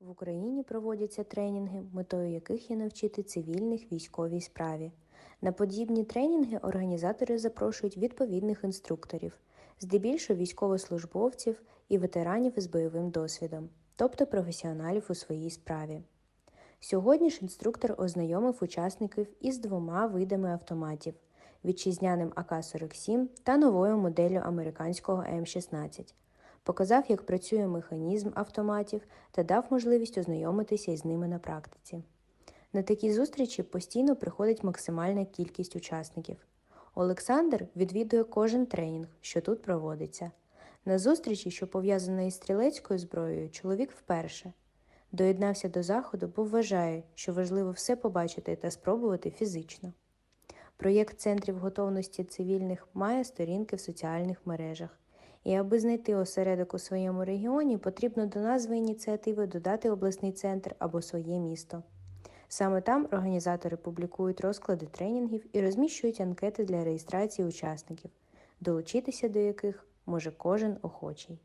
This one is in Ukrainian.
В Україні проводяться тренінги, метою яких є навчити цивільних військовій справі. На подібні тренінги організатори запрошують відповідних інструкторів, здебільшого військовослужбовців і ветеранів із бойовим досвідом, тобто професіоналів у своїй справі. Сьогодні ж інструктор ознайомив учасників із двома видами автоматів вітчизняним АК-47 та новою моделлю американського М16. Показав, як працює механізм автоматів та дав можливість ознайомитися із ними на практиці. На такі зустрічі постійно приходить максимальна кількість учасників. Олександр відвідує кожен тренінг, що тут проводиться. На зустрічі, що пов'язана із стрілецькою зброєю, чоловік вперше доєднався до заходу, бо вважає, що важливо все побачити та спробувати фізично. Проєкт центрів готовності цивільних має сторінки в соціальних мережах. І аби знайти осередок у своєму регіоні, потрібно до назви ініціативи додати обласний центр або своє місто. Саме там організатори публікують розклади тренінгів і розміщують анкети для реєстрації учасників, долучитися до яких може кожен охочий.